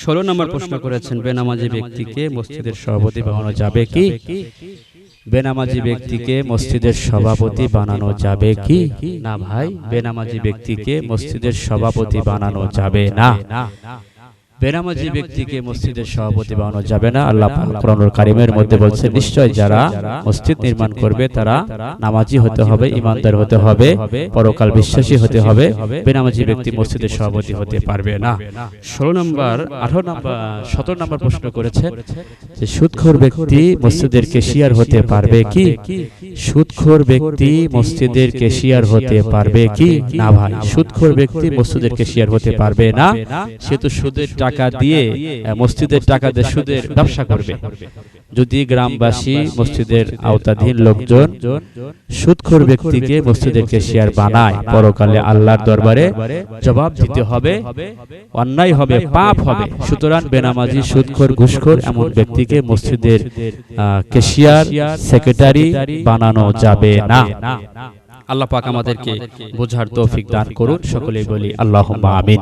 ষোলো নম্বর প্রশ্ন করেছেন বেনামাজি ব্যক্তিকে মসজিদের সভাপতি বানানো যাবে কি? বেনামাজি ব্যক্তিকে মসজিদের সভাপতি বানানো যাবে কি? না ভাই বেনামাজি ব্যক্তিকে মসজিদের সভাপতি বানানো যাবে না। বেনামাজি ব্যক্তিকে মসজিদের সভাপতি বানানো যাবে না। আল্লাহ কোরআনুল কারিমের মধ্যে বলছে নিশ্চয় যারা মসজিদ নির্মাণ করবে তারা নামাজি হতে হবে ইমানদার হতে হবে পরকাল বিশ্বাসী হতে হবে বেনামাজি ব্যক্তি মসজিদের সভাপতি হতে পারবে না। ষোলো নম্বর আঠারো নম্বর সতেরো নম্বর প্রশ্ন করেছে যে সুদখোর ব্যক্তি মসজিদের কেশিয়ার হতে পারবে কি? সুদখোর ব্যক্তি মসজিদের কেশিয়ার হতে পারবে কি? না ভাই সুদখোর ব্যক্তি মসজিদের কেশিয়ার হতে পারবে না সে তো সুদের টাকা দিয়ে মসজিদের টাকা দিয়ে সুদের ব্যবসা করবে। যদি গ্রামবাসী মসজিদের আওতাধীন লোকজন সুদখোর ব্যক্তিকে মসজিদের কেশিয়ার বানায়, পরকালে আল্লাহর দরবারে জবাব দিতে হবে, অন্যায় হবে, পাপ হবে। সুতরাং বেনামাজি সুদখোর ঘুষখোর এমন ব্যক্তিকে মসজিদের কেশিয়ার সেক্রেটারি বানানো যাবে না। আল্লাহ পাক আমাদেরকে বোঝার তৌফিক দান করুন। সকলেই বলি আল্লাহ আমিন।